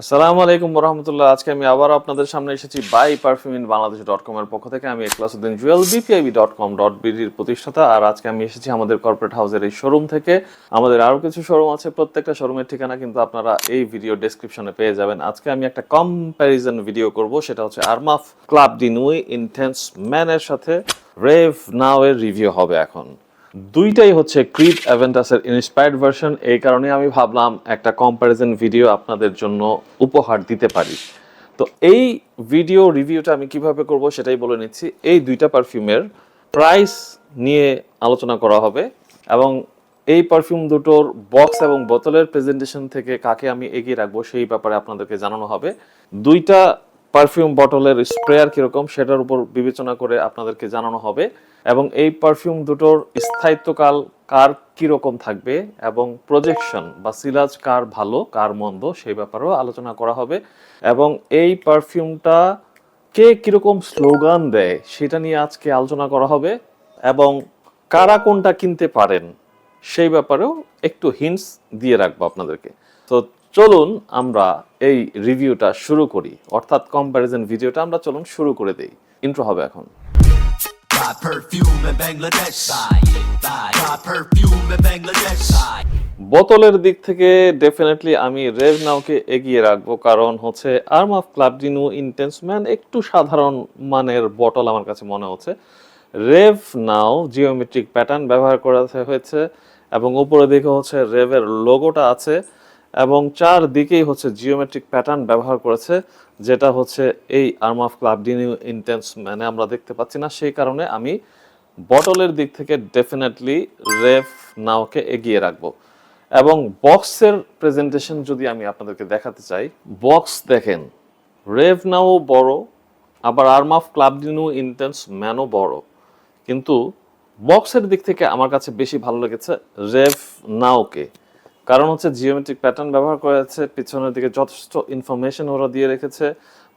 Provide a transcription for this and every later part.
আসসালামু আলাইকুম রহমতুল্লাহ আজকে আমি আবার আপনাদের সামনে এসেছি buy perfume in Bangladesh dot com এর পক্ষ থেকে। আমি Eklasuddin Jewel BPIB dot com dot বিডির প্রতিষ্ঠাতা। আর আজকে আমি এসেছি আমাদের কর্পোরেট হাউসের এই শোরুম থেকে। আমাদের আরও কিছু শোরুম আছে, প্রত্যেকটা শোরুমের ঠিকানা কিন্তু আপনারা এই ভিডিও ডেসক্রিপশনে পেয়ে যাবেন। আজকে আমি একটা কম্প্যারিজন ভিডিও করব, সেটা হচ্ছে আরমাফ ক্লাব ডিনুই ইনটেন্স ম্যানের সাথে। রেভ নাও এর রিভিউ হবে এখন। দুইটাই হচ্ছে ক্রিড অ্যাভেন্টাসের ইন্সপায়ার্ড ভার্সন এই কারণে আমি ভাবলাম একটা কম্প্যারিজন ভিডিও আপনাদের জন্য উপহার দিতে পারি। তো এই ভিডিও রিভিউটা আমি কীভাবে করব সেটাই বলে নিচ্ছি। এই দুইটা পারফিউমের প্রাইস নিয়ে আলোচনা করা হবে এবং এই পারফিউম দুটোর বক্স এবং বোতলের প্রেজেন্টেশন থেকে কাকে আমি এগিয়ে রাখব সেই ব্যাপারে আপনাদেরকে জানানো হবে। দুইটা পারফিউম বটলের স্প্রেয়ার কীরকম সেটার উপর বিবেচনা করে আপনাদেরকে জানানো হবে। এবং এই পারফিউম দুটোর স্থায়িত্বকাল কার কীরকম থাকবে এবং প্রজেকশন বা সিলাজ কার ভালো, কার মন্দ সেই ব্যাপারেও আলোচনা করা হবে। এবং এই পারফিউমটা কে কীরকম স্লোগান দেয় সেটা নিয়ে আজকে আলোচনা করা হবে। এবং কারা কোনটা কিনতে পারেন সেই ব্যাপারেও একটু হিন্টস দিয়ে রাখব আপনাদেরকে। তো চলুন আমরা এই রিভিউটা শুরু করি। অর্থাৎ কম্প্যারিজন ভিডিওটা আমরা চলুন শুরু করে দেই। ইন্ট্রো হবে এখন. বোতলের দিক থেকে ডেফিনেটলি আমি রেভ নাওকে এগিয়ে রাখব কারণ হচ্ছে Armaf Club de Nuit Intense Man একটু সাধারণ মানের বটল আমার কাছে মনে হচ্ছে। রেভ নাও জিওমেট্রিক প্যাটার্ন ব্যবহার করা হয়েছে এবং উপরে দিকে হচ্ছে রেভের লোগোটা আছে। এবং চার দিকেই হচ্ছে জিওমেট্রিক প্যাটার্ন ব্যবহার করেছে, যেটা হচ্ছে এই Armaf Club de Nuit Intense ম্যানে আমরা দেখতে পাচ্ছি না। সেই কারণে আমি বটলের দিক থেকে ডেফিনেটলি রেফ নাওকে এগিয়ে রাখব। এবং বক্সের প্রেজেন্টেশন যদি আমি আপনাদেরকে দেখাতে চাই বক্স দেখেন রেভ নাও বড়, আবার Armaf Club Club de Nuit Intense ম্যানও বড়। কিন্তু বক্সের দিক থেকে আমার কাছে বেশি ভালো লেগেছে রেভ নাওকে। কারণ হচ্ছে জিওমেট্রিক প্যাটার্ন ব্যবহার করেছে, পিছনের দিকে যথেষ্ট ইনফরমেশন ওরা দিয়ে রেখেছে।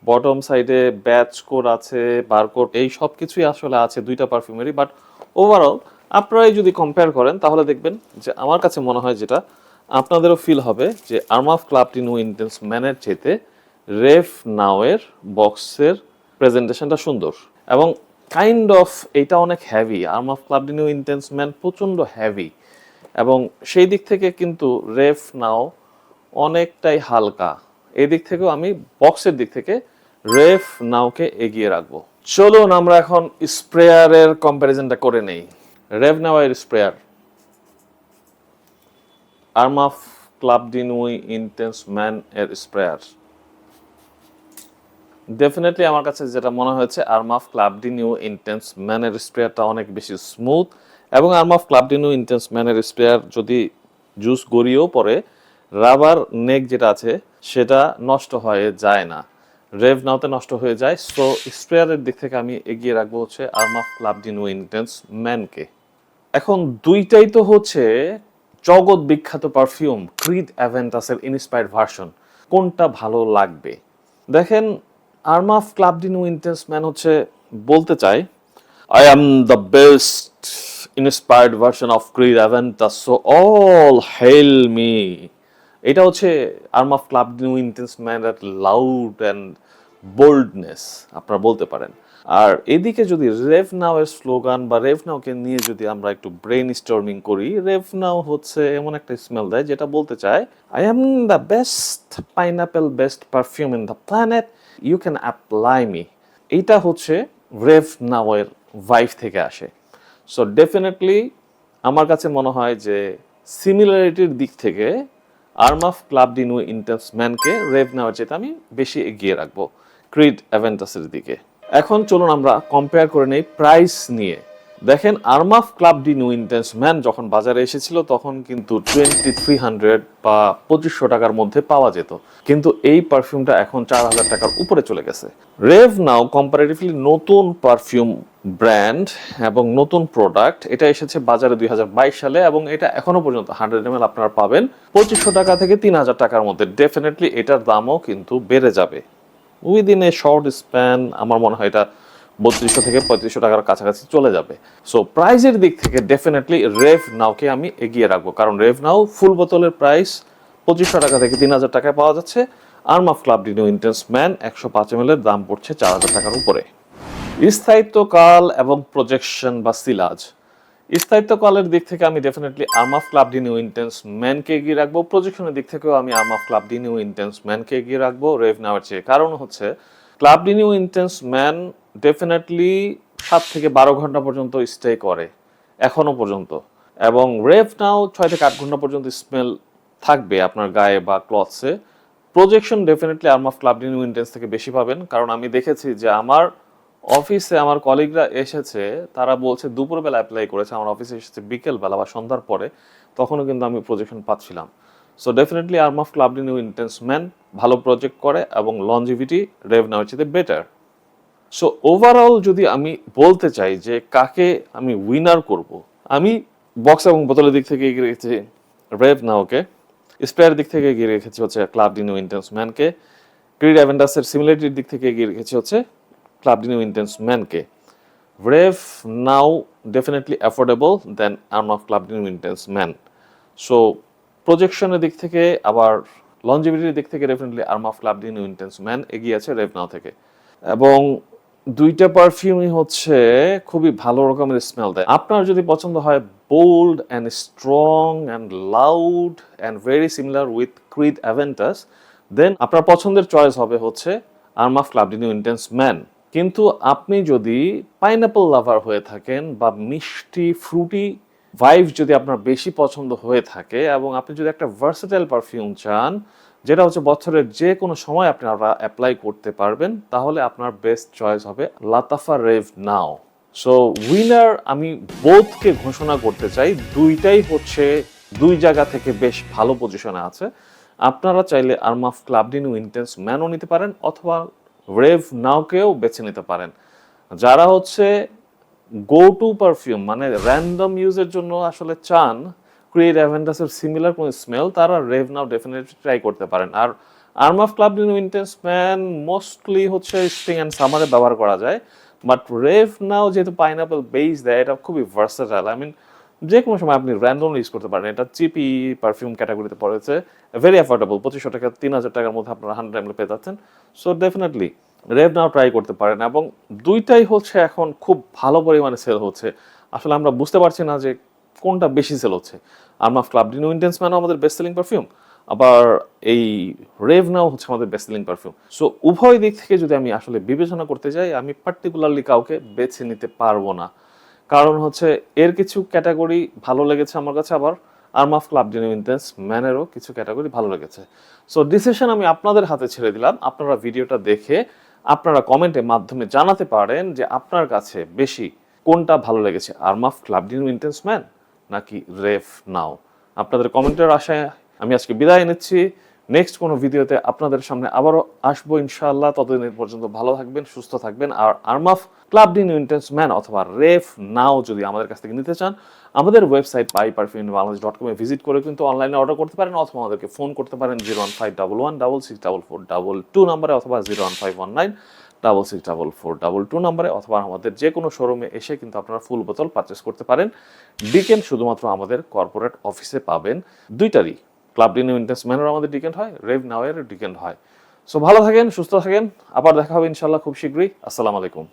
বটম সাইডে ব্যাচ কোড আছে বারকোড এই সব কিছুই আসলে আছে, দুইটা পারফিউমেরই বাট ওভারঅল আপনারাই যদি কম্পেয়ার করেন, তাহলে দেখবেন যে আমার কাছে মনে হয় যেটা, আপনাদেরও ফিল হবে যে আর্ম অফ ক্লাবটি নো ইন্টেন্স ম্যানের চেতে রেফ নাওয়ের বক্সের প্রেজেন্টেশনটা সুন্দর। এবং কাইন্ড অফ এটা অনেক হ্যাভি আর্ম অফ ক্লাবটি নিউ ইন্টেন্স ম্যান প্রচণ্ড হ্যাভি এবং সেই দিক থেকে কিন্তু রেফ নাও অনেকটাই হালকা। এই দিক থেকেও আমি বক্সের দিক থেকে রেফ নাওকে এগিয়ে রাখব। চলুন আমরা এখন স্প্রেয়ারের কম্প্যারিজনটা করে নেই। Rave নাওয়ের sprayer. Armaf Club de Nuit Intense Man এর স্প্রেয়ার। ডেফিনেটলি আমার কাছে যেটা মনে হয়েছে Armaf Club de Nuit Intense ম্যানের স্প্রেয়ারটা অনেক বেশি স্মুথ এবং Armaf Club de Nuit Intense ম্যানের স্প্রেয়ার যদি জুস গড়িয়েও পরে রাবার নেক যেটা আছে, সেটা নষ্ট হয়ে যায় না। রেভ নাওতে নষ্ট হয়ে যায়। সো স্প্রেয়ারের দিক থেকে আমি এগিয়ে রাখব হচ্ছে Armaf Club de Nuit Intense ম্যানকে এখন দুইটাই তো হচ্ছে জগৎ বিখ্যাত পারফিউম ক্রিড অ্যাভেন্টাসের ইন্সপায়ার্ড ভার্সন কোনটা ভালো লাগবে? দেখেন Armaf Club de Nuit Intense Man হচ্ছে, বলতে চাই I am the best inspired version of Creed Aventus so all hail me এটা হচ্ছে Armaf Club Nuit Intense Man এর লাউড অ্যান্ড বোল্ডনেস আপনারা বলতে পারেন। আর এদিকে যদি রেভ নাও এর স্লোগান বা রেভ নাওকে নিয়ে যদি আমরা একটু ব্রেন স্টর্মিং করি রেভ নাও হচ্ছে এমন একটা স্মেল দেয় যেটা বলতে চায় I am the best pineapple best perfume in the planet you can apply me এইটা হচ্ছে রেভ নাও এর ভাইফ থেকে আসে। সো ডেফিনেটলি আমার কাছে মনে হয় যে সিমিলারিটির দিক থেকে আর্ম অফ ক্লাব ডিনু ইন্টার্সম্যানকে রেভ নেওয়ার চেয়ে আমি বেশি এগিয়ে রাখব ক্রিড অ্যাভেন্টাসের দিকে। এখন চলুন আমরা কম্পেয়ার করে নেই প্রাইস নিয়ে। দেখেন Armaf Club de Nuit Intense Man যখন বাজারে এসেছিল, তখন কিন্তু টোয়েন্টি থ্রি হান্ড্রেড বা পঁচিশশো টাকার মধ্যে পাওয়া যেত। কিন্তু এই পারফিউমটা এখন চার হাজার টাকার উপরে চলে গেছে। রেভ নাও কম্পারেটিভলি নতুন পারফিউম ব্র্যান্ড এবং নতুন প্রোডাক্ট এটা এসেছে বাজারে দুই হাজার বাইশ সালে এবং এটা এখনও পর্যন্ত হান্ড্রেড এম আপনারা পাবেন। পঁচিশশো টাকা থেকে তিন হাজার টাকার মধ্যে ডেফিনেটলি এটার দামও কিন্তু বেড়ে যাবে। উইদিন এ শর্ট স্প্যান আমার মনে হয় এটা বত্রিশশো থেকে পঁয়ত্রিশশো টাকার কাছাকাছি চলে যাবে। সো প্রাইজের দিক থেকে ডেফিনেটলি রেভ নাওকে আমি এগিয়ে রাখব। কারণ রেভ নাও ফুল বোতলের প্রাইস পঁচিশশো টাকা থেকে তিন হাজার টাকায় পাওয়া যাচ্ছে। Armaf Club de Nuit Intense Man একশো পাঁচ এম এর দাম পড়ছে চার হাজার টাকার উপরে। স্থায়িত্বকাল এবং প্রজেকশন বা সিলাজ স্থায়িত্বকালের দিক থেকে আমি definitely Armaf Club de Nuit Intense ম্যানকে এগিয়ে রাখব। প্রজেকশনের দিক থেকেও আমি Armaf Club de Nuit Intense ম্যানকে এগিয়ে রাখব রেভ নাওয়ার চেয়ে। কারণ হচ্ছে Club de Nuit Intense Man definitely সাত থেকে বারো ঘণ্টা পর্যন্ত স্টে করে, এখনও পর্যন্ত। এবং রেভ নাও ছয় থেকে আট ঘণ্টা পর্যন্ত স্মেল থাকবে আপনার গায়ে বা ক্লথসে projection definitely Armaf Club de Nuit Intense থেকে বেশি পাবেন। কারণ আমি দেখেছি যে আমার অফিসে আমার কলিগরা এসেছে, তারা বলছে দুপুরবেলা অ্যাপ্লাই করেছে। আমার অফিসে এসেছে বিকেলবেলা বা সন্ধ্যার পরে। তখনও কিন্তু আমি প্রজেকশন পাচ্ছিলাম। So definitely Armaf Club Nuit Intense Man ভালো প্রজেক্ট করে এবং লঞ্জিভিটি রেভ নেওয়ার চেয়ে বেটার সো ওভারঅল যদি আমি বলতে চাই যে কাকে আমি উইনার করব, আমি বক্স এবং বোতলের দিক থেকে এগিয়ে রেখেছি রেভ নাওকে স্প্রেয়ার দিক থেকে এগিয়ে রেখেছি হচ্ছে ক্লাব ডিনিউ ইন্টেন্স ম্যানকে ক্রিড অ্যাভেন্ডাসের সিমিলারিটির দিক থেকে এগিয়ে রেখেছি হচ্ছে club ডিনিউ intense ম্যানকে Rave Now definitely affordable then Armaf Club de Nuit Intense Man so প্রজেকশনের দিক থেকে, আবার লঞ্জিভিটির দিক থেকে definitely Armaf Club de Nuit Intense Man এগিয়ে আছে রেভ নাও থেকে। এবং দুইটা পারফিউমই হচ্ছে খুবই ভালো রকমের স্মেল দেয়। আপনার যদি পছন্দ হয় bold and strong and loud and very similar with Creed Aventus then আপনার পছন্দের চয়েস হবে হচ্ছে আর্ম ডিনিউ ইন্টেন্স ম্যান কিন্তু আপনি যদি পাইনাপল লাভার হয়ে থাকেন বা মিষ্টি ফ্রুটি ভাইভ যদি আপনার বেশি পছন্দ হয়ে থাকে এবং আপনি যদি একটা ভার্সেটাইল পারফিউম চান, যেটা হচ্ছে বছরের যে কোনো সময় আপনারা অ্যাপ্লাই করতে পারবেন, তাহলে আপনার বেস্ট চয়েস হবে লাতাফা রেভ নাও সো উইনার আমি বোধকে ঘোষণা করতে চাই, দুইটাই হচ্ছে, দুই জায়গা থেকে বেশ ভালো পজিশনে আছে। আপনারা চাইলে Armaf Club de Nuit Intense ম্যানও নিতে পারেন, অথবা রেভ নাওকেও বেছে নিতে পারেন। যারা হচ্ছে গো টু পারফিউম মানে র্যান্ডম ইউজের জন্য আসলে চান ক্রিয়েট অ্যাভেন্টাসের সিমিলার কোনো স্মেল তারা রেভ নাও ডেফিনেটলি ট্রাই করতে পারেন। আর Armaf Club de Nuit Intense Man mostly হচ্ছে স্প্রিং অ্যান্ড সামারে ব্যবহার করা যায়। বাট রেভ নাও যেহেতু পাইনাপেল বেস দেয়, এটা খুবই ভার্সেটাইল আই মিন যে কোনো সময় আপনি র্যান্ডম ইউজ করতে পারেন। এটা চিপি পারফিউম ক্যাটাগরিতে পড়েছে। ভেরি অ্যাফোর্ডেবল পঁচিশশো টাকা, তিন হাজার টাকার মধ্যে আপনারা হান্ড্রেড এমএল পেয়ে যাচ্ছেন। So definitely Rave Now try করতে পারেন এবং দুইটাই হচ্ছে এখন খুব ভালো পরিমাণে সেল হচ্ছে। আসলে আমরা বুঝতে পারছি না যে কোনটা বেশি সেল হচ্ছে। Armaf Club de Nuit Intense ম্যানও আমাদের বেস্ট সেলিং পারফিউম আবার এই রেভ নাও হচ্ছে আমাদের বেস্ট সেলিং পারফিউম সো উভয় দিক থেকে যদি আমি আসলে বিবেচনা করতে যাই, আমি পার্টিকুলারলি কাউকে বেছে নিতে পারব না। কারণ হচ্ছে এর কিছু ক্যাটাগরি ভালো লেগেছে আমার কাছে, আবার Armaf Club de Nuit Intense ম্যানেরও কিছু ক্যাটাগরি ভালো লেগেছে। সো ডিসিশন আমি আপনাদের হাতে ছেড়ে দিলাম। আপনারা ভিডিওটা দেখে আপনারা কমেন্টের মাধ্যমে জানাতে পারেন যে আপনার কাছে বেশি কোনটা ভালো লেগেছে Armaf Club de Nuit Intense Man নাকি রেফ নাও আপনাদের কমেন্টের আশায় আমি আজকে বিদায় নিচ্ছি। নেক্সট কোনো ভিডিওতে আপনাদের সামনে আবারও আসব ইনশাআল্লাহ। ততদিন পর্যন্ত ভালো থাকবেন, সুস্থ থাকবেন। আর Armaf Club de Nuit Intense Man অথবা রেফ নাও যদি আমাদের কাছ থেকে নিতে চান, আমাদের website buy perfume Bangladesh dot কমে ভিজিট করে কিন্তু অনলাইনে অর্ডার করতে পারেন অথবা আমাদেরকে ফোন করতে পারেন zero one five double one double six double four double two নাম্বারে অথবা zero one five one nine double six double four double two নাম্বারে অথবা আমাদের যে কোনো শোরুমে এসে কিন্তু আপনারা ফুল বোতল পারচেস করতে পারেন। ডিকেন শুধুমাত্র আমাদের কর্পোরেট অফিসে পাবেন। দুইটারই ক্লাব ডিন ইন্টেন্স ম্যানের আমাদের ডিকেন্ড হয় রেভ নাওয়ের ডিকেন্ড হয়। সো ভালো থাকেন, সুস্থ থাকেন, আবার দেখা হবে ইনশাল্লাহ খুব শীঘ্রই। আসসালামু আলাইকুম।